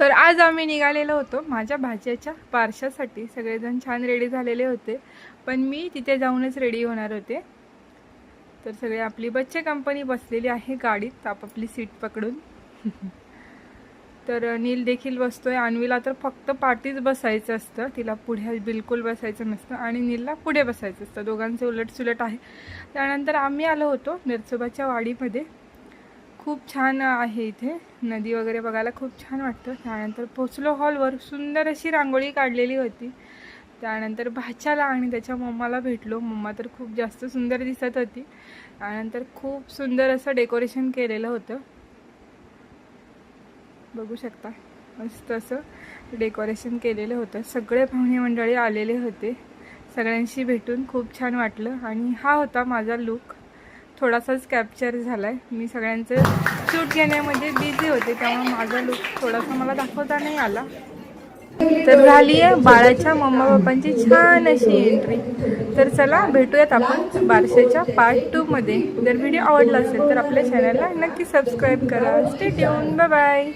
तर आज आम्ही निघालेलो होतो माझ्या भाज्याच्या बारशासाठी सगळेजण छान रेडी झालेले होते. पण मी तिथे जाऊनच रेडी होणार होते. तर सगळे आपली बच्चे कंपनी बसलेली आहे गाडीत आपापली सीट पकडून. तर नील देखील बसतोय. अन्वीला तर फक्त पाठीच बसायचं असतं. तिला पुढे बिलकुल बसायचं नसतं आणि नीलला पुढे बसायचं असतं. दोघांचं उलट सुलट आहे. त्यानंतर आम्ही आलो होतो नरसोबाच्या वाडीमध्ये. खूप छान आहे इथे. नदी वगैरे बघायला खूप छान वाटतं. त्यानंतर पोचलो हॉलवर. सुंदर अशी रांगोळी काढलेली होती. त्यानंतर भाच्याला आणि त्याच्या मम्माला भेटलो. मम्मा तर खूप जास्त सुंदर दिसत होती. त्यानंतर खूप सुंदर असं डेकोरेशन केलेलं होतं. बघू शकता. मस्त असं डेकोरेशन केलेलं होतं. सगळे पाहुणे मंडळी आलेले होते. सगळ्यांशी भेटून खूप छान वाटलं. आणि हा होता माझा लुक. थोडासाच कॅप्चर झाला आहे मी सगळ्यांचं शूट घेण्यामध्ये बिझी होते त्यामुळे माझा लुक थोडासा मला दाखवता नाही आला. तर झाली आहे बाळाच्या मम्मा पप्पांची छान अशी एंट्री तर चला भेटूयात आपण बारशाच्या पार्ट टू मध्ये. जर व्हिडिओ आवडला असेल तर आपल्या चॅनलला नक्की सबस्क्राईब करा. Stay tune bye bye